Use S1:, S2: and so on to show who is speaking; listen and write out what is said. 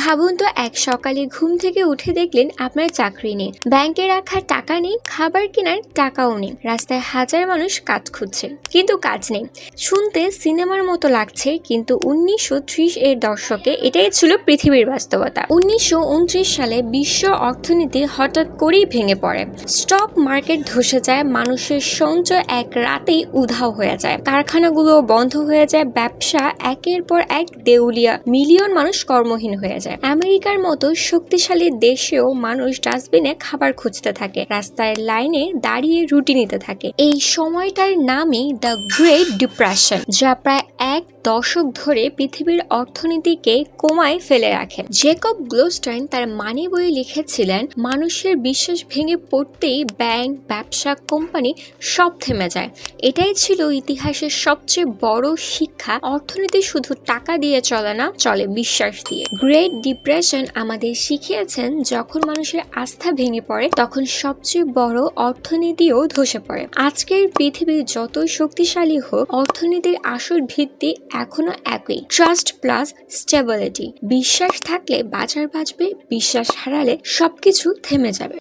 S1: ভাবুন তো, এক সকালে ঘুম থেকে উঠে দেখলেন আপনার চাকরি নেই। ব্যাংকে রাখা টাকা নেই, খাবার কেনার টাকাও নেই। রাস্তায় হাজার মানুষ কাজ খুঁজছে, কিন্তু কাজ নেই। শুনতে সিনেমার মতো লাগছে, কিন্তু উনিশশো ত্রিশ এর দশকে এটাই ছিল পৃথিবীর বাস্তবতা। উনিশশো উনত্রিশ সালে বিশ্ব অর্থনীতি হঠাৎ করেই ভেঙে পড়ে। স্টক মার্কেট ধসে যায়, মানুষের সঞ্চয় এক রাতেই উধাও হয়ে যায়। কারখানাগুলো বন্ধ হয়ে যায়, ব্যবসা একের পর এক দেউলিয়া, মিলিয়ন মানুষ কর্মহীন হয়ে যায়। আমেরিকার মতো শক্তিশালী দেশেও মানুষ ডাস্টবিনে খাবার খুঁজতে থাকে রাস্তায় লাইনে দাঁড়িয়ে রুটি নিতে থাকে। এই সময়টার নামই দ্য গ্রেট ডিপ্রেশন, যা প্রায় এক দশক ধরে পৃথিবীর অর্থনীতিকে কোমায় ফেলে রাখে জেকব গ্লোস্টাইন তার মানি বইয়ে লিখেছিলেন, মানুষের বিশ্বাস ভেঙে পড়তেই ব্যাংক, ব্যবসা, কোম্পানি সব থেমে যায়। এটাই ছিল ইতিহাসের সবচেয়ে বড় শিক্ষা। অর্থনীতি শুধু টাকা দিয়ে চলে না, চলে বিশ্বাস দিয়ে। গ্রেট ডিপ্রেশন আমাদের শিখিয়েছেন, যখন মানুষের আস্থা ভেঙে পড়ে, তখন সবচেয়ে বড় অর্থনীতিও ধসে পড়ে। আজকের পৃথিবী যত শক্তিশালী হোক, অর্থনীতির আসল ভিত্তি এখনও একই। ট্রাস্ট প্লাস স্টেবিলিটি বিশ্বাস থাকলে বাজার বাঁচবে বিশ্বাস হারালে সবকিছু থেমে যাবে।